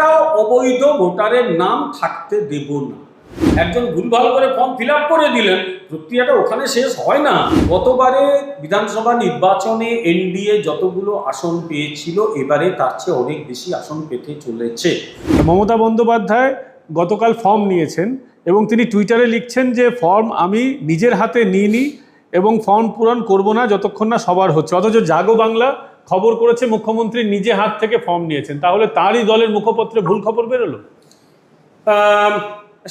একটাও অবৈধ ভোটারের নাম থাকতে দেব না। একজন ভুলভাল করে ফর্ম ফিল করে দিলেন, প্রক্রিয়াটা ওখানে শেষ হয় না। গতবারে বিধানসভা নির্বাচনে এনডিএ যতগুলো আসন পেয়েছিল, এবারে তার চেয়ে অনেক বেশি আসন পেতে চলেছে। মমতা বন্দ্যোপাধ্যায় গতকাল ফর্ম নিয়েছেন এবং তিনি টুইটারে লিখছেন যে ফর্ম আমি নিজের হাতে নিইনি এবং ফর্ম পূরণ করব না যতক্ষণ না সবার হচ্ছে। অথচ জাগো বাংলা খবর করেছে মুখ্যমন্ত্রী নিজে হাত থেকে ফর্ম নিয়েছেন। তাহলে তারই দলের মুখপত্রে ভুল খবর বেরোলো?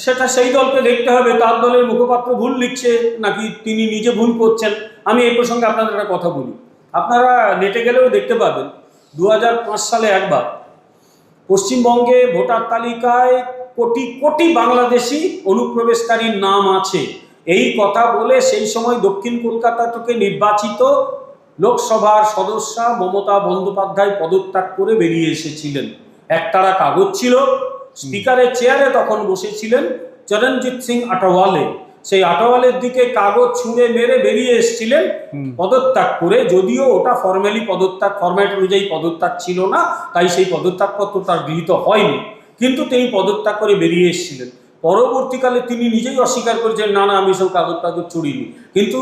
সেটা সেই দলকে দেখতে হবে, তার দলের মুখপাত্র ভুল লিখছে নাকি তিনি নিজে ভুল করছেন? আমি এই প্রসঙ্গে আপনাদের একটা কথা বলি। আপনারা নেটে গেলেও দেখতে পাবেন দু হাজার পাঁচ সালে একবার পশ্চিমবঙ্গে ভোটার তালিকায় কোটি কোটি বাংলাদেশি অনুপ্রবেশকারীর নাম আছে। এই কথা বলে সেই সময় দক্ষিণ কলকাতা থেকে নির্বাচিত লোকসভার সদস্যা মমতা বন্দ্যোপাধ্যায় পদত্যাগ করে বেরিয়ে এসেছিলেন। একতারা কাগজ ছিল। স্পিকারের চেয়ারে তখন বসেছিলেন চরণজিৎ সিং আটাওয়ালে সেই আটাওয়ালের দিকে কাগজ ছুঁড়ে মেরে বেরিয়ে এসেছিলেন পদত্যাগ করে। যদিও ওটা ফর্মালি পদত্যাগ ফর্ম্যাট অনুযায়ী পদত্যাগ ছিল না তাই সেই পদত্যাগপত্র তার গৃহীত হয়নি। কিন্তু তিনি পদত্যাগ করে বেরিয়ে এসেছিলেন। পরবর্তীকালে তিনি নিজেই অস্বীকার করেছেন না না আমি সব কাগজ টাগজ চুরিনি। কিন্তু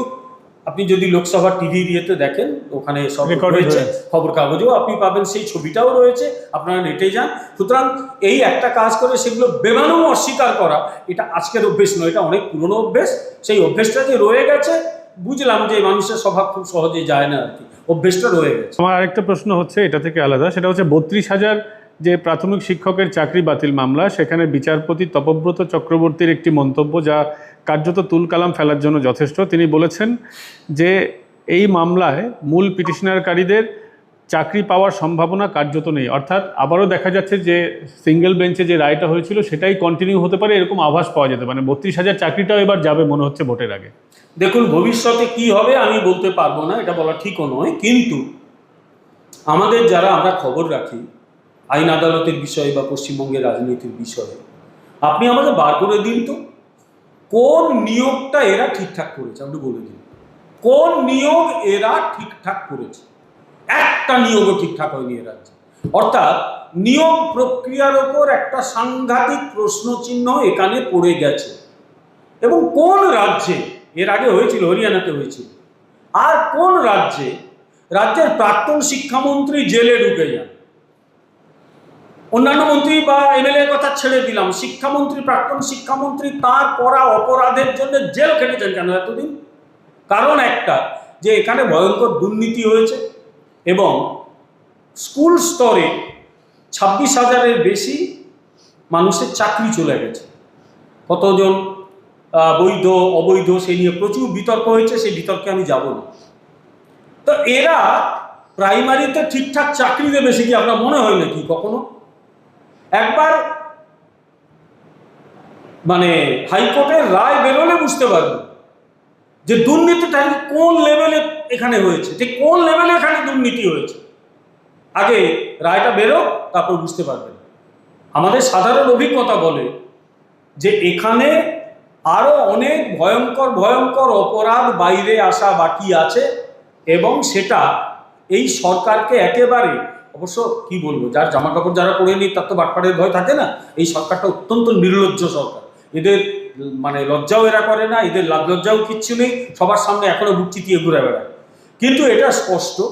আপনি যদি লোকসভা টিভি ইয়েতে দেখেন ওখানে সব রয়েছে। খবর কাগজেও আপনি পাবেন সেই ছবিটাও রয়েছে আপনারা নেটে যান। সুতরাং এই একটা কাজ করে সেগুলো বেমানুম অস্বীকার করা এটা আজকের অভ্যেস নয় এটা অনেক পুরনো অভ্যেস। সেই অভ্যেসটা যে রয়ে গেছে বুঝলাম যে মানুষের স্বভাব খুব সহজে যায় না আর কি অভ্যেসটা রয়ে গেছে। আমার আরেকটা প্রশ্ন হচ্ছে এটা থেকে আলাদা সেটা হচ্ছে বত্রিশ হাজার যে প্রাথমিক শিক্ষকের চাকরি বাতিল মামলা সেখানে বিচারপতি তপব্রত চক্রবর্তীর একটি মন্তব্য যা কার্যত তুলকালাম ফেলার জন্য যথেষ্ট। তিনি বলেছেন যে, এই মামলায় মূল পিটিশনারকারীদের চাকরি পাওয়ার সম্ভাবনা কার্যত নেই। অর্থাৎ আবারও দেখা যাচ্ছে যে সিঙ্গেল বেঞ্চে যে রায়টা হয়েছিল, সেটাই কন্টিনিউ হতে পারে, এরকম আভাস পাওয়া যেতে পারে। বত্রিশ হাজার চাকরিটাও এবার যাবে, মনে হচ্ছে ভোটের আগে। দেখুন, ভবিষ্যতে কি হবে আমি বলতে পারব না, এটা বলা ঠিকও নয়। কিন্তু আমাদের যারা আমরা খবর রাখি, আইন আদালতের বিষয়ে বা পশ্চিমবঙ্গের রাজনীতির বিষয়ে, আপনি আমাদের বার করে দিন তো। কোন নিয়োগটা এরা ঠিকঠাক করেছে? আপনি বলে দিন। কোন নিয়োগ এরা ঠিকঠাক করেছে? একটা নিয়োগও ঠিকঠাক হয়নি এ রাজ্যে। অর্থাৎ নিয়োগ প্রক্রিয়ার ওপর একটা সাংঘাতিক প্রশ্নচিহ্ন এখানে পড়ে গেছে। এবং কোন রাজ্যে, এর আগে হয়েছিল, হরিয়ানাতে হয়েছিল, আর কোন রাজ্যে রাজ্যের প্রাক্তন শিক্ষামন্ত্রী জেলে ঢুকে যান? অন্যান্য মন্ত্রী বা এমএলএ কথা ছেড়ে দিলাম। শিক্ষামন্ত্রী, প্রাক্তন শিক্ষামন্ত্রী তার করা অপরাধের জন্য জেল খেটেছেন কেন এতদিন? কারণ একটা, যে এখানে ভয়ঙ্কর দুর্নীতি হয়েছে এবং স্কুল স্তরে ছাব্বিশ হাজারের বেশি মানুষের চাকরি চলে গেছে। কতজন বৈধ, অবৈধ, সে নিয়ে প্রচুর বিতর্ক হয়েছে, সেই বিতর্কে আমি যাব না। তো এরা প্রাইমারিতে ঠিকঠাক চাকরি দেবে সে কি আপনার মনে হয় নাকি কখনো? একবার মানে হাইকোর্টের রায় বেরোলে বুঝতে পারবে যে দুর্নীতিটা কোন লেভেলে এখানে হয়েছে যে কোন লেভেলে এখানে দুর্নীতি হয়েছে। আগে রায়টা বেরো তারপর বুঝতে পারবেন আমাদের সাধারণ অভিজ্ঞতা বলে যে এখানে আরও অনেক ভয়ঙ্কর ভয়ঙ্কর অপরাধ বাইরে আসা বাকি আছে এবং সেটা এই সরকারকে একেবারে অবশ্য কি বলব, যার জামা কাপড় যারা পরে নি তার তো বাটপাড়ের ভয় থাকে না। এই সরকারটা অত্যন্ত নির্লজ্জ সরকার। এদের মানে লজ্জাও এরা করে না, এদের লজ্জাও কিচ্ছু নেই, সবার সামনে এখনও বুক চিতিয়ে ঘুরে বেড়ায়। কিন্তু এটা স্পষ্ট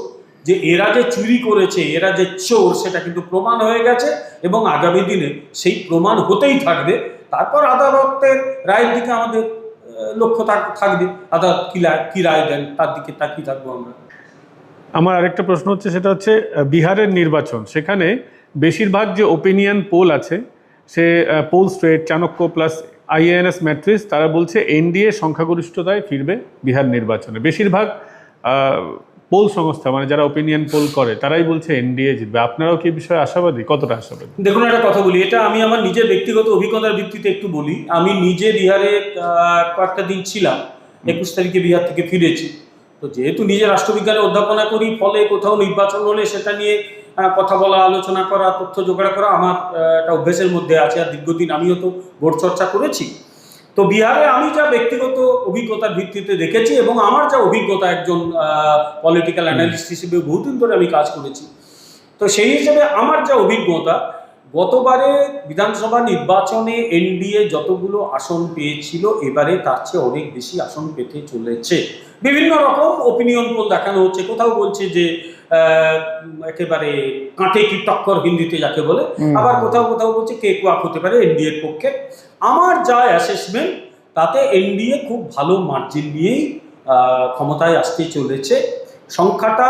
যে এরা যে চুরি করেছে, এরা যে চোর, সেটা কিন্তু প্রমাণ হয়ে গেছে এবং আগামী দিনে সেই প্রমাণ হতেই থাকবে। তারপর আদালতের রায়ের দিকে আমাদের লক্ষ্য থাক- থাকবে। আদালত কি কি রায় দেন, তার দিকে তাকিয়ে থাকব আমরা। আমার আরেকটা প্রশ্ন হচ্ছে সেটা হচ্ছে বিহারের নির্বাচন। সেখানে বেশিরভাগ যে ওপিনিয়ন পোল আছে সে poll Strat Chanakya plus INS Matrize তারা বলছে এনডিএ সংখ্যাগরিষ্ঠতায় ফিরবে বিহার নির্বাচনে। বেশিরভাগ পোল সংস্থা মানে যারা ওপিনিয়ন পোল করে তারাই বলছে এনডিএ জিতবে। আপনারাও কি বিষয়ে আশাবাদী? কতটা আশাবাদী? দেখুন একটা কথা বলি। এটা আমি আমার নিজের ব্যক্তিগত অভিজ্ঞতার ভিত্তিতে একটু বলি। আমি নিজে বিহারে কয়েকটা দিন ছিলাম একুশ তারিখে বিহার থেকে ফিরেছি। তো যেহেতু নিজে রাষ্ট্রবিজ্ঞানে অধ্যাপনা করি ফলে কোথাও নির্বাচন হলে সেটা নিয়ে কথা বলা আলোচনা করা তথ্য জোগাড় করা আমার একটা অভ্যেসের মধ্যে আছে আর দীর্ঘদিন আমিও তো বোর্ড চর্চা করেছি। তো বিহারে আমি যা ব্যক্তিগত অভিজ্ঞতার ভিত্তিতে দেখেছি এবং আমার যা অভিজ্ঞতা একজন পলিটিক্যাল অ্যানালিস্ট হিসেবে বহুদিন ধরে আমি কাজ করেছি। তো সেই হিসেবে আমার যা অভিজ্ঞতা গতবারে বিধানসভা নির্বাচনে এনডিএ যতগুলো আসন পেয়েছিল এবারে তার চেয়ে অনেক বেশি আসন পেতে চলেছে। বিভিন্ন রকম ওপিনিয়ন পোল দেখানো হচ্ছে। কোথাও বলছে যে একেবারে কাঁটে কি টক্কর হিন্দিতে যাকে বলে আবার কোথাও কোথাও বলছে কে কোয়াক হতে পারে এনডিএর পক্ষে। আমার যা অ্যাসেসমেন্ট তাতে এনডিএ খুব ভালো মার্জিন নিয়েই ক্ষমতায় আসতে চলেছে। সংখ্যাটা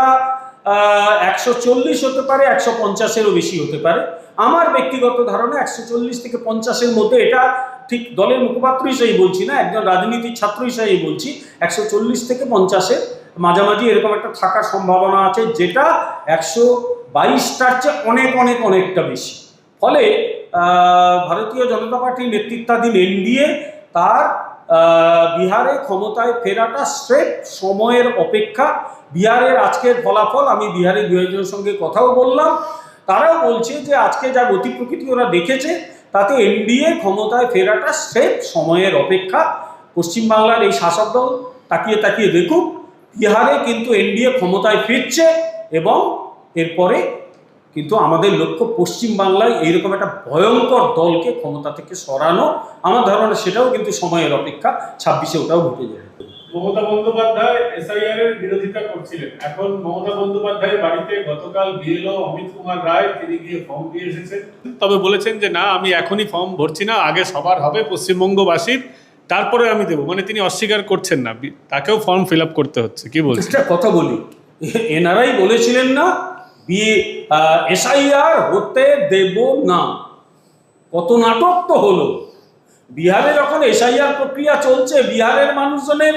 একশো চল্লিশ হতে পারে, একশো পঞ্চাশেরও বেশি হতে পারে। আমার ব্যক্তিগত ধারণা একশো চল্লিশ থেকে পঞ্চাশের মধ্যে এটা ঠিক দলের মুখপাত্র হিসেবে বলছি না, একজন রাজনীতির ছাত্র হিসেবে বলছি। একশো চল্লিশ থেকে পঞ্চাশের মাঝামাঝি এরকম একটা থাকার সম্ভাবনা আছে, যেটা একশো বাইশটার চেয়ে অনেক অনেক, অনেকটা বেশি। ফলে ভারতীয় জনতা পার্টির নেতৃত্বাধীন এনডিএ তার বিহারে ক্ষমতায় ফেরাটা স্রেফ সময়ের অপেক্ষা। বিহারের আজকের ফলাফল, আমি বিহারের বিরোধীদের সঙ্গে কথাও বললাম। তারাও বলছে যে আজকে যা গতি প্রকৃতি ওরা দেখেছে, তাতে এনডিএ ক্ষমতায় ফেরাটা স্রেফ সময়ের অপেক্ষা। পশ্চিমবাংলার এই শাসক দল তাকিয়ে তাকিয়ে দেখুক, বিহারে কিন্তু এনডিএ ক্ষমতায় ফিরছে এবং এরপরে কিন্তু আমাদের লক্ষ্য পশ্চিমবাংলায় এইরকম একটা ভয়ঙ্কর দলকে ক্ষমতা থেকে সরানো আমার ধারণা সেটাও কিন্তু সময়ের অপেক্ষা ছাব্বিশে ওটাও ঘটে যাবে। মমতা বন্দ্যোপাধ্যায় এসআইআর এর বিরোধিতা করছিলেন। এখন মমতা বন্দ্যোপাধ্যায়ের বাড়িতে গতকাল বিএলও অমিত কুমার রায় তিনি গিয়ে ফর্ম দিয়ে এসেছেন। তবে বলেছেন যে না আমি এখনই ফর্ম ভরছি না আগে সবার হবে পশ্চিমবঙ্গবাসীর তারপরে আমি দেবো। মানে তিনি অস্বীকার করছেন না তাকেও ফর্ম ফিল আপ করতে হচ্ছে কি বলছেন? একটা কথা বলি এনারাই বলেছিলেন না বিয়ে এসআইআর হতে দেব না। কত নাটক তো হলো। বিহারে যখন এসআইআর প্রক্রিয়া চলছে, বিহারের মানুষজনের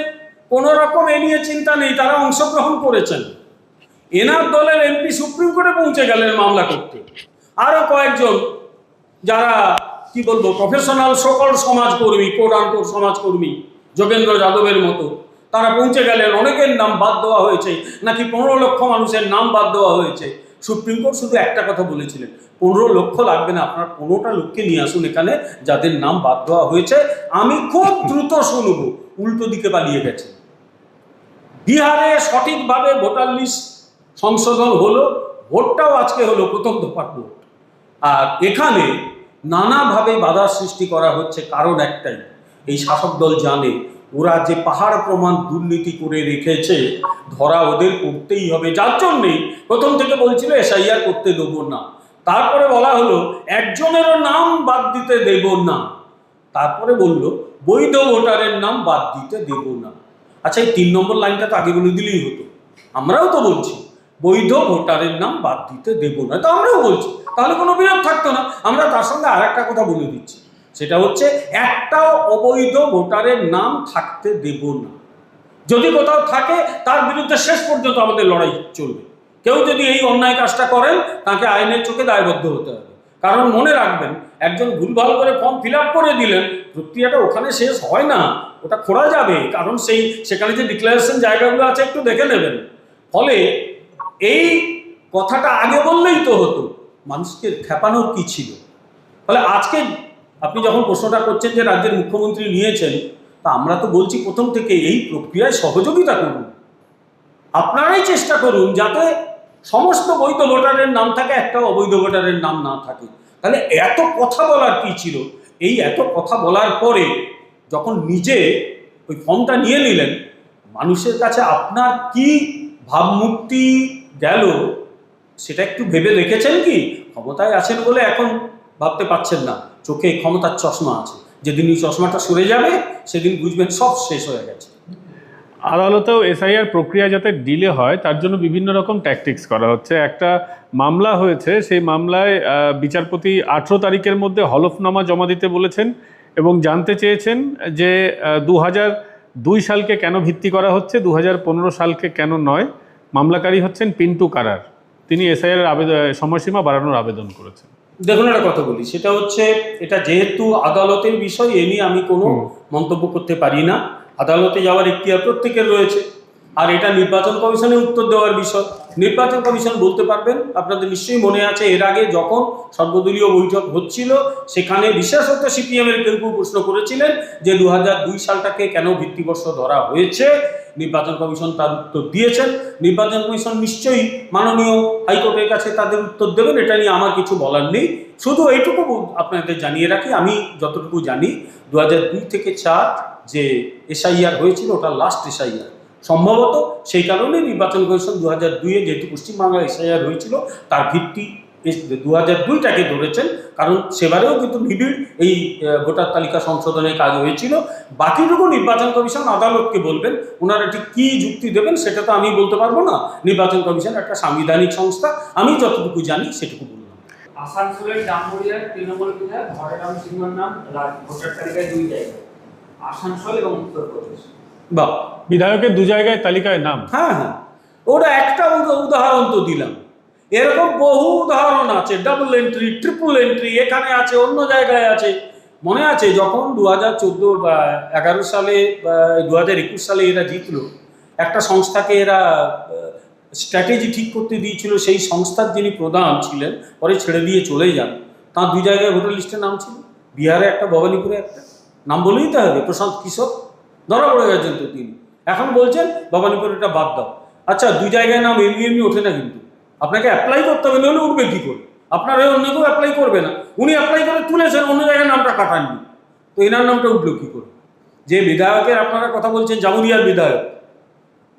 কোনো রকম এ নিয়ে চিন্তা নেই, তারা অংশগ্রহণ করেছেন। এনার দলের এমপি সুপ্রিম কোর্টে পৌঁছে গেলেন মামলা করতে। আরও কয়েকজন যারা, কি বলব প্রফেশনাল সকল সমাজকর্মী কোরআনপুর সমাজকর্মী, যোগেন্দ্র যাদবের মতো, তারা পৌঁছে গেলেন। অনেকের নাম বাদ দেওয়া হয়েছে, নাকি পনেরো লক্ষ মানুষের নাম বাদ দেওয়া হয়েছে। সুপ্রিম কোর্ট শুধু একটা কথা বলেছিলেন, পনেরো লক্ষ লাগবে না, আপনার পনেরোটা লোককে নিয়ে আসুন এখানে, যাদের নাম বাদ দেওয়া হয়েছে। আমি খুব দ্রুত শুনব, উল্টো দিকে পালিয়ে গেছে। বিহারে সঠিকভাবে ভোটার লিস্ট সংশোধন হলো, ভোটটাও আজকে হলো প্রথম দফার ভোট। আর এখানে নানাভাবে বাধার সৃষ্টি করা হচ্ছে, কারণ একটাই, এই শাসক দল জানে ওরা যে পাহাড় প্রমাণ দুর্নীতি করে রেখেছে, ধরা ওদের করতেই হবে। যার জন্যেই প্রথম থেকে বলছিল, এসআইআর করতে দেবো না। তারপরে বলা হলো, একজনেরও নাম বাদ দিতে দেব না। তারপরে বলল, বৈধ ভোটারের নাম বাদ দিতে দেব না। আচ্ছা এই তিন নম্বর লাইনটা তো আগে বলে দিলেই হতো। আমরাও তো বলছি, বৈধ ভোটারের নাম বাদ দিতে দেব না। তো আমরাও বলছি, তাহলে কোনো বিরোধ থাকতো না। আমরা তার সঙ্গে আর একটা কথা বলে দিচ্ছি। সেটা হচ্ছে একটাও অবৈধ ভোটারের নাম থাকতে দেব না। যদি কোথাও থাকে, তার বিরুদ্ধে শেষ পর্যন্ত আমাদের লড়াই চলবে। কেউ যদি এই অন্যায় কাজটা করেন, তাকে আইনের চোখে দায়বদ্ধ হতে হবে। কারণ মনে রাখবেন, একজন ভুলভাল করে ফর্ম ফিল করে দিলেন, প্রক্রিয়াটা ওখানে শেষ হয় না, ওটা খোলা যাবে। কারণ সেই, সেখানে যে ডিক্লারেশন জায়গাগুলো আছে, একটু দেখে নেবেন। ফলে এই কথাটা আগে বললেই তো হতো, মানুষকে খেপানোর কি ছিল? ফলে আজকে আপনি যখন প্রশ্নটা করছেন যে রাজ্যের মুখ্যমন্ত্রী নিয়েছেন, তা আমরা তো বলছি প্রথম থেকে এই প্রক্রিয়ায় সহযোগিতা করুন। আপনারাই চেষ্টা করুন যাতে সমস্ত বৈধ ভোটারের নাম থাকে একটা অবৈধ ভোটারের নাম না থাকে। তাহলে এত কথা বলার কি ছিল? এই এত কথা বলার পরে যখন নিজে ওই ফর্মটা নিয়ে নিলেন, মানুষের কাছে আপনার কি ভাবমূর্তি গেল, সেটা একটু ভেবে রেখেছেন কি? ক্ষমতায় আছেন বলে এখন ভাবতে পারছেন না। চোখে ক্ষমতার চশমা আছে। যেদিন এই চশমাটা সরে যাবে, সেদিন বুঝবেন সব শেষ হয়ে গেছে। আদালতেও এসআইআর প্রক্রিয়া যাতে ডিলে হয়, তার জন্য বিভিন্ন রকম ট্যাকটিক্স করা হচ্ছে। একটা মামলা হয়েছে, সেই মামলায় বিচারপতি আঠেরো তারিখের মধ্যে হলফনামা জমা দিতে বলেছেন এবং জানতে চেয়েছেন যে দু দুই সালকে কেন ভিত্তি করা হচ্ছে দু হাজার পনেরো সালকে কেন নয়। মামলাকারী হচ্ছেন পিন্টু কারার। তিনি এসআইআর আবেদন সময়সীমা বাড়ানোর আবেদন করেছেন। দেখুন একটা কথা বলি সেটা হচ্ছে এটা যেহেতু আদালতের বিষয় এ নিয়ে আমি কোনো মন্তব্য করতে পারি না। আদালতে যাওয়ার ইখতিয়ার প্রত্যেকের রয়েছে। আর এটা নির্বাচন কমিশনে উত্তর দেওয়ার বিষয়। নির্বাচন কমিশন বলতে পারবেন, আপনাদের নিশ্চয়ই মনে আছে, এর আগে যখন সর্বদলীয় বৈঠক হচ্ছিল, সেখানে বিশেষত সিপিএম এর কেউ কেউ প্রশ্ন করেছিলেন যে দু সালটাকে কেন ভিত্তিবর্ষ ধরা হয়েছে। নির্বাচন কমিশন তার উত্তর দিয়েছেন। নির্বাচন কমিশন নিশ্চয়ই মাননীয় হাইকোর্টের কাছে তাদের উত্তর দেবেন, এটা নিয়ে আমার কিছু বলার নেই। শুধু এইটুকু আপনাদের জানিয়ে রাখি, আমি যতটুকু জানি দু থেকে চার যে এসআইআর হয়েছিল, ওটা লাস্ট এসআইআর। সম্ভবত সেই কারণে নির্বাচন কমিশন দু হাজার দুইয়ে যেহেতু পশ্চিমবাংলায় এসআইআর হয়েছিল, তার ভিত্তি দু হাজার দুইটাকে ধরেছেন। কারণ সেবারেও কিন্তু নিবিড় এই ভোটার তালিকা সংশোধনের কাজ হয়েছিল। বাকিটুকু নির্বাচন কমিশন আদালতকে বলবেন, ওনারা ঠিক কী যুক্তি দেবেন সেটা তো আমি বলতে পারব না। নির্বাচন কমিশন একটা সাংবিধানিক সংস্থা, আমি যতটুকু জানি সেটুকু বললাম। আসানসোলের জামুরিয়ার তৃণমূল বিধায়ক হরেরাম সিংহর নাম ভোটার তালিকায় দুই জায়গায় আসানসোল এবং উত্তরপ্রদেশ। বা বিধায়কের দু জায়গায় তালিকায় নাম। হ্যাঁ হ্যাঁ। ওটা একটা উদা- উদাহরণ তো দিলাম। এরকম বহু উদাহরণ আছে ডাবল এন্ট্রি ট্রিপল এন্ট্রি এখানে আছে, অন্য জায়গায় আছে। মনে আছে যখন দু হাজার চোদ্দ বা এগারো সালে দু হাজার একুশ সালে এরা জিতলো, একটা সংস্থাকে এরা স্ট্র্যাটেজি ঠিক করতে দিয়েছিল, সেই সংস্থার যিনি প্রধান ছিলেন, পরে ছেড়ে দিয়ে চলে যান। তার দুই জায়গায় ভোটার লিস্টে নাম ছিল। বিহারে একটা, ভবানীপুরে একটা। নাম বলেই তো হবে, প্রশান্ত কিশোর ধরা পড়ে গেছেন তো তিনি। এখন বলছেন ভবানীপুর এটা বাদ দাও। আচ্ছা দুই জায়গায় নাম এমনি এমনি ওঠে না কিন্তু। আপনাকে অ্যাপ্লাই করতে হবে নাহলে উঠবে কী করে? আপনার হয়ে অন্য কেউ অ্যাপ্লাই করবে না। উনি অ্যাপ্লাই করে তুলেছেন, অন্য জায়গায় নামটা কাটাননি। তো এনার নামটা উঠল কী করে? যে বিধায়কের আপনারা কথা বলছেন, জামুরিয়ার বিধায়ক,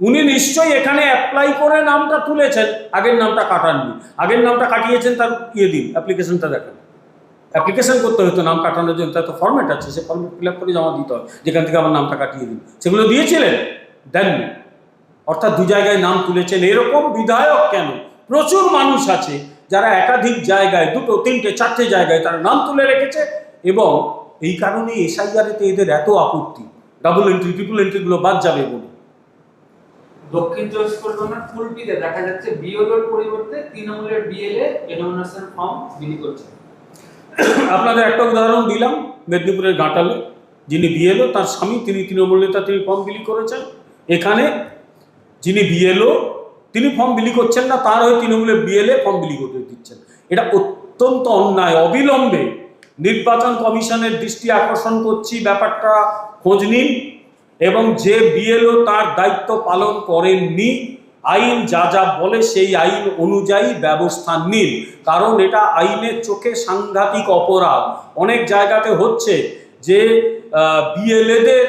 উনি নিশ্চয়ই এখানে অ্যাপ্লাই করে নামটা তুলেছেন, আগের নামটা কাটাননি। আগের নামটা কাটিয়েছেন তার ইয়ে দিন অ্যাপ্লিকেশনটা দেখেন। অ্যাপ্লিকেশন করতে হতো, নাম কাটানোর জন্য। তার তো ফর্মেট আছে, সে ফর্মেট ফিল আপ করে জমা দিতে হয়, যেখান থেকে আমার নামটা কাটিয়ে দিন সেগুলো দিয়েছিলেন? দেননি অর্থাৎ দু জায়গায় নাম তুলেছেন। এরকম বিধায়ক কেন? প্রচুর মানুষ আছে যারা একাধিক জায়গায়, দুটো, তিনটে, চারটে জায়গায় তারা নাম তুলে রেখেছে এবং এই কারণে এসআইআরেতে এদের এত আপত্তি। ডাবল এন্ট্রি ট্রিপল এন্ট্রিগুলো বাদ যাবে বলে। দক্ষিণ চব্বিশ পরগনার কুলপিতে দেখা যাচ্ছে বিএলওর পরিবর্তে তৃণমূলের বিএলএ এনোমিনেশন ফর্ম বিলি করছে। আপনাদের একটা উদাহরণ দিলাম, মেদিনীপুরের ঘাটালে, যিনি বিএলও, তার স্বামী, তিনি তৃণমূল নেতা, তিনি ফর্ম বিলি করেছেন। এখানে যিনি বিএলও, তিনি ফর্ম বিলি করছেন না, তার হয়ে তৃণমূলের বিএলএ ফর্ম বিলি করতে দিচ্ছেন। এটা অত্যন্ত অন্যায়, অবিলম্বে নির্বাচন কমিশনের দৃষ্টি আকর্ষণ করছি, ব্যাপারটা খোঁজ নিন, এবং যে বিএলও তার দায়িত্ব পালন করেননি আইন যা যা বলে সেই আইন অনুযায়ী ব্যবস্থা নিন। কারণ এটা আইনের চোখে সাংঘাতিক অপরাধ। অনেক জায়গাতে হচ্ছে যে বিএলএদের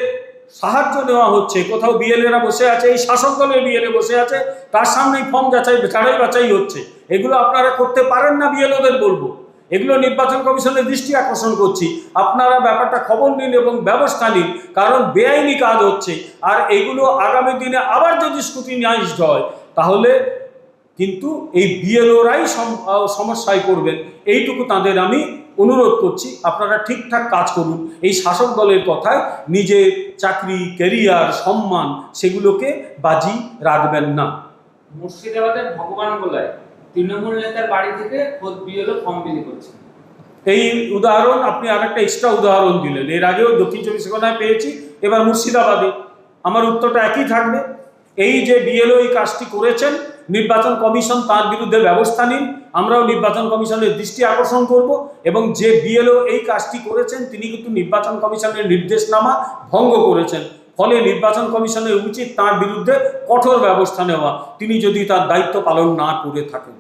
সাহায্য নেওয়া হচ্ছে। কোথাও বিএলএরা বসে আছে, এই শাসক দলের বিএলএ বসে আছে, তার সামনেই ফর্ম যাচাই ছাড়াই বাছাই হচ্ছে। এগুলো আপনারা করতে পারেন না বিএলওদের বলব। এগুলো নির্বাচন কমিশনের দৃষ্টি আকর্ষণ করছি। আপনারা ব্যাপারটা খবর নিন এবং ব্যবস্থা নিন, কারণ বেআইনি কাজ হচ্ছে। আর এগুলো আগামী দিনে আবার যদি স্কুটিনাইজড হয়, তাহলে কিন্তু এই বিএলওরাই সমস্যায় করবেন এইটুকু তাদের আমি অনুরোধ করছি, আপনারা ঠিকঠাক কাজ করুন। এই শাসক দলের কথায় নিজের চাকরি, ক্যারিয়ার, সম্মান, সেগুলোকে বাজি রাখবেন না। মুর্শিদাবাদের ভগবান গোলায়। তৃণমূল নেতার বাড়ি থেকে খোদ বিএলও ফর্ম বিলি করছে। এই উদাহরণ আপনি আর একটা এক্সট্রা উদাহরণ দিলেন। এর আগেও দক্ষিণ চব্বিশ পরগনায় পেয়েছি, এবার মুর্শিদাবাদে। আমার উত্তরটা একই থাকবে। এই যে বিএলও এই কাজটি করেছেন, নির্বাচন কমিশন তার বিরুদ্ধে ব্যবস্থা নিন, আমরাও নির্বাচন কমিশনের দৃষ্টি আকর্ষণ করব এবং যে বিএলও এই কাজটি করেছেন, তিনি কিন্তু নির্বাচন কমিশনের নির্দেশনামা ভঙ্গ করেছেন। ফলে নির্বাচন কমিশনের উচিত তার বিরুদ্ধে কঠোর ব্যবস্থা নেওয়া। তিনি যদি তার দায়িত্ব পালন না করে থাকেন।